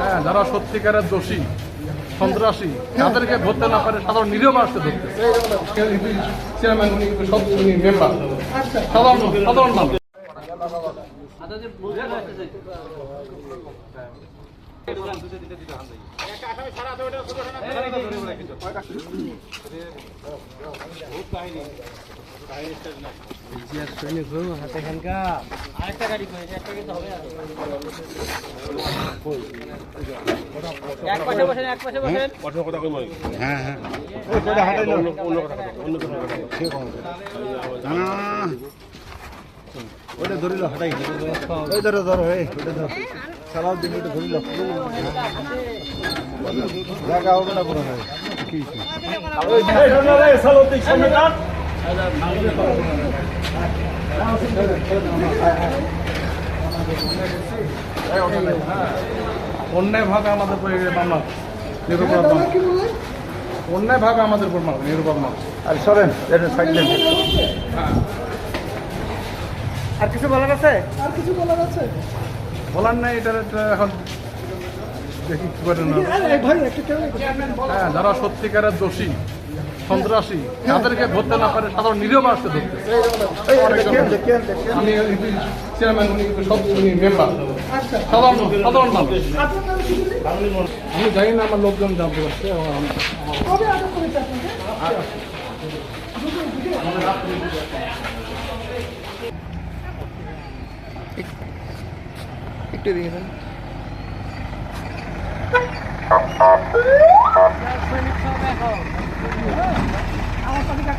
হ্যাঁ যারা সত্যিকারের দোষী, সন্ত্রাসী, তাদেরকে ধরতে না পারে সাধারণ নিরীহ মানুষকে ধরতে। সাধারণ সাধারণ মানুষ। এক পাশে বসেন এক পাশে বসেন ওটা ধরিল হটাই। ওই ধরো ধরো এই ওটা ধরো। সালাদ দিন ওটা ধরিল জায়গা হবে না পুরো হয় অন্যায় ভাবে আমাদের মামলা নিরুপরাধ অন্যায় ভাবে আমাদের উপর মামলা নিরুপরাধ মানুষ আর সরেন এটা সাইড দেন। আর কিছু বলার আছে? বলার নাই এটা এখন দেখি কি করে না হ্যাঁ যারা সত্যিকারের দোষী সন্ত্রাসী তাদেরকে ধরতে না পারে সাধারণ নিরীহ মানুষকে ধরতে। আমি চেয়ারম্যান উনি মেম্বার সাধারণ সাধারণ মানুষ। আমি জানি না আমার লোকজন জানতে পারছে এবং আমি- একটু দিকে